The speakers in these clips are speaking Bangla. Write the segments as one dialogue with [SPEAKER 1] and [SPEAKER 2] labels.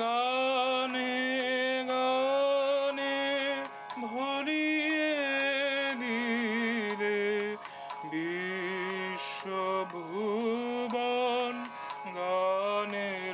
[SPEAKER 1] গানে গানে ভরিয়ে দিলে বিশ্বভুবন গানের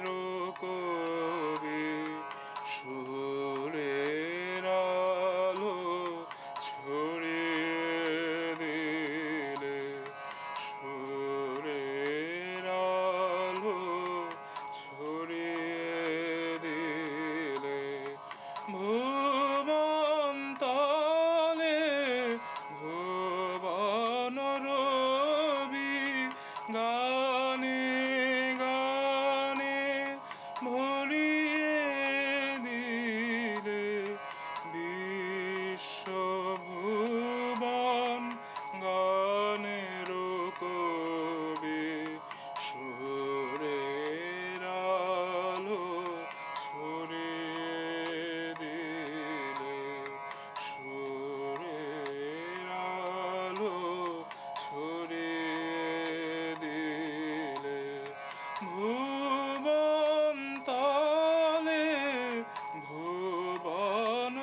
[SPEAKER 1] ভুবন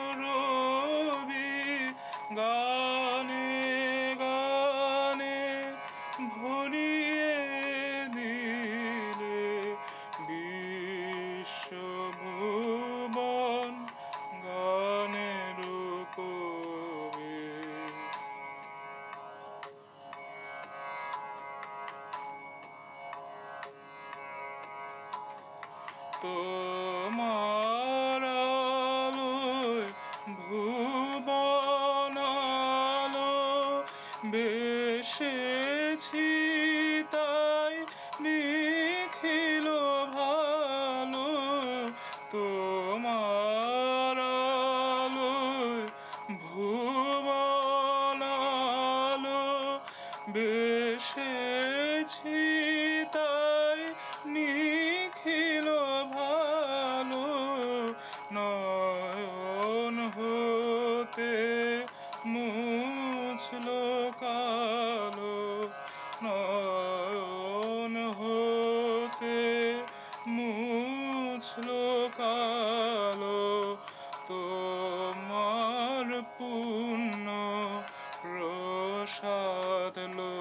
[SPEAKER 1] গানে গানে দিলে বিশ্বভুবন তোমার ভুবন বেশেছি তাই নিখিল ভালো। তোমার ভুবন বেশেছি তাই নিখিল নয়ন হতে মুছল কালো নয়ন হতে মুছল কালো তোমার পুণ্য প্রসাদ লোভে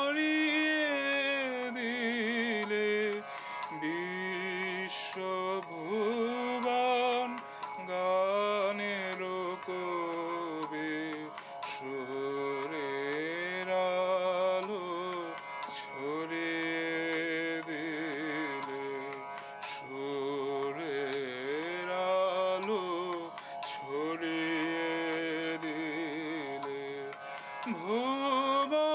[SPEAKER 1] Oh.